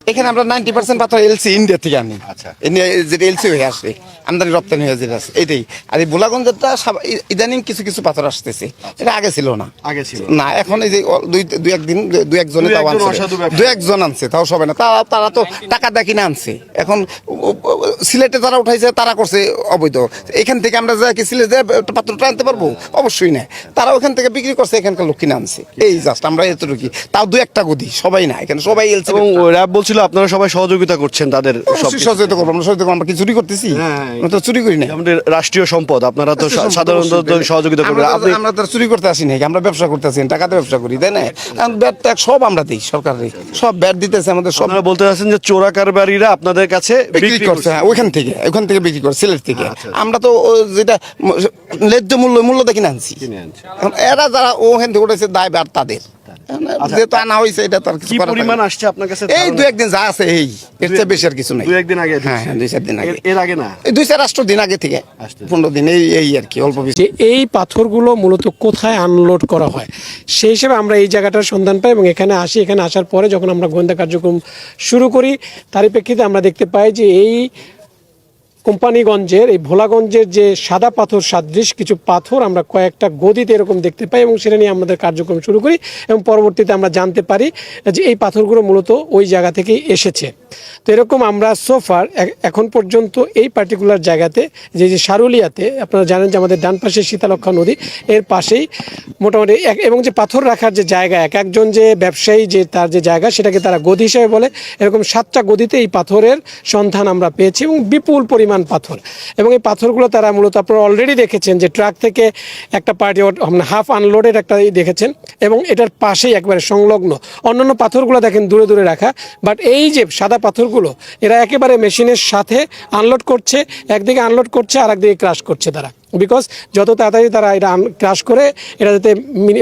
এখানে আমরা ninety percent পাথর এলসি ইন্ডিয়া থেকে আনি। আচ্ছা। যেটা এলসি হয়ে আসে আমদানি রপ্তানি হয়ে যেটা আছে এটাই আর এই বোলাগঞ্জেরটা ইদানিং কিছু কিছু পাথর আসতেছে। এটা আগে ছিল না। আগে ছিল। না এখন এই যে দুই দুই একদিন দুই একজনে তাও আনছে। দুই একজন আনছে তাও সবাই না। তারা তারা তো টাকা দেখি না আনছে। এখন সিলেটে যারা উঠাইছে তারা করছে অবৈধ। এখান থেকে আমরা যা কি সিলেটে পাত্রটা আনতে পারব? অবশ্যই না। তারা ওখান থেকে বিক্রি করছে এখানকার লোক কিনে আনছে। এই জাস্ট আমরা এতটুকু তাও দু একটা গদি সবাই না। এখানে সবাই এলসি এবং বলছিল আপনারা সবাই সহযোগিতা করছেন তাদের সহযোগিতা করব আমরা সহযোগিতা আমরা কি চুরি করতেছি? হ্যাঁ, আমরা তো চুরি করি না আমাদের রাষ্ট্রীয় সম্পদ আপনারা তো সাধারণত সহযোগিতা করবেন। আপনি আমরা তো চুরি করতে আসি নাকি আমরা ব্যবসা করতে আসি টাকাতে ব্যবসা করি তাই না? ব্যাট ট্যাগ সব আমরা দিই সরকারের সব ব্যাট দিতেছে আমাদের সব। আপনারা বলতে চাচ্ছেন যে চোরা কারবারিরা আপনাদের কাছে বিক্রি করছে হ্যাঁ ওইখান থেকে ওইখান থেকে বিক্রি করছে সিলেট থেকে। আমরা তো যেটা ন্যায্য মূল্য মূল্য দেখি না আনছি। এরা যারা ওখান থেকে উঠেছে দায় ব্যাট তাদের। যেহেতু আনা হয়েছে এটা তো কিছু পরিমাণ আসছে আপনার কাছে? এই দু একদিন যা আছে এই এর চেয়ে বেশি আর কিছু নাই। দু একদিন আগে হ্যাঁ দুই চার দিন আগে। এর- এর আগে না? এই দুই চার রাষ্ট্র দিন আগে থেকে পনেরো দিন এই এই আর কি অল্প বেশি। এই পাথরগুলো মূলত কোথায় আনলোড করা হয় সেই হিসেবে আমরা এই জায়গাটার সন্ধান পাই এবং এখানে আসি। এখানে আসার পরে যখন আমরা গোয়েন্দা কার্যক্রম শুরু করি তারই প্রেক্ষিতে আমরা দেখতে পাই যে এই কোম্পানিগঞ্জের, এই ভোলাগঞ্জের যে সাদা পাথর সাদৃশ কিছু পাথর আমরা কয়েকটা গদিতে এরকম দেখতে পাই এবং সেটা নিয়ে আমাদের কার্যক্রম শুরু করি এবং পরবর্তীতে আমরা জানতে পারি যে এই পাথরগুলো মূলত ওই জায়গা থেকেই এসেছে। তো এরকম আমরা সোফার এখন পর্যন্ত এই পার্টিকুলার জায়গাতে, যে যে সারুলিয়াতে, আপনারা জানেন যে আমাদের ডান পাশে শীতালক্ষা নদী, এর পাশেই মোটামুটি এক- এবং যে পাথর রাখার যে জায়গা, এক একজন যে ব্যবসায়ী যে তার যে জায়গা, সেটাকে তারা গদি হিসেবে বলে, এরকম সাতটা গদিতে এই পাথরের সন্ধান আমরা পেয়েছি এবং বিপুল পরিমাণ পাথর। এবং এই পাথরগুলো তারা মূলত আপনারা অলরেডি দেখেছেন যে ট্রাক থেকে একটা পার্টি হাফ আনলোডেড একটা দেখেছেন এবং এটার পাশেই একবারে সংলগ্ন। অন্যান্য পাথরগুলো দেখেন দূরে দূরে রাখা বাট এই যে সাদা পাথরগুলো, এরা একেবারে মেশিনের সাথে আনলোড করছে, একদিকে আনলোড করছে আর একদিকে ক্রাশ করছে তারা। বিকজ যত তাড়াতাড়ি তারা এটা ক্রাশ করে, এটা যাতে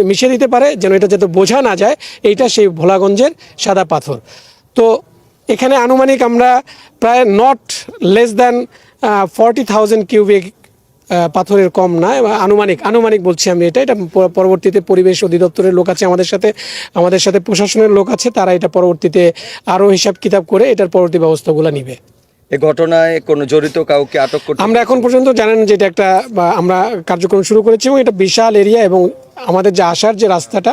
মিশিয়ে দিতে পারে, যেন এটা যাতে বোঝা না যায়, এইটা সেই ভোলাগঞ্জের সাদা পাথর। তো এখানে আনুমানিক আমরা প্রায় not less than forty thousand cubic পাথরের কম না আনুমানিক আনুমানিক বলছি আমি এটা এটা পরবর্তীতে পরিবেশ অধিদপ্তরের লোক আছে আমাদের সাথে আমাদের সাথে প্রশাসনের লোক আছে তারা এটা পরবর্তীতে আরও হিসাব কিতাব করে এটার পরবর্তী ব্যবস্থাগুলো নিবে। এ ঘটনায় কোনো জড়িত কাউকে আটক করতে আমরা এখন পর্যন্ত জানেন যে এটা একটা আমরা কার্যক্রম শুরু করেছি এবং এটা বিশাল এরিয়া এবং আমাদের যে আসার যে রাস্তাটা,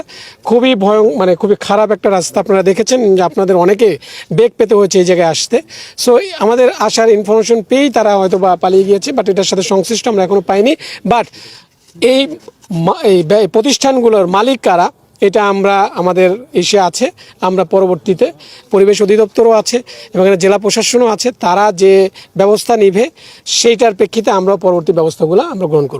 খুবই ভয়ং মানে খুবই খারাপ একটা রাস্তা আপনারা দেখেছেন যে আপনাদের অনেকে বেগ পেতে হয়েছে এই জায়গায় আসতে। সো আমাদের আসার ইনফরমেশন পেয়েই তারা হয়তো বা পালিয়ে গিয়েছে বাট এটার সাথে সংশ্লিষ্ট আমরা এখনও পাইনি। বাট এই এই প্রতিষ্ঠানগুলোর মালিক কারা, এটা আমরা, আমাদের এসে আছে, আমরা পরবর্তীতে পরিবেশ অধিদপ্তরও আছে এবং এখানে জেলা প্রশাসনও আছে, তারা যে ব্যবস্থা নিবে, সেইটার প্রেক্ষিতে আমরা পরবর্তী ব্যবস্থাগুলো আমরা গ্রহণ করব।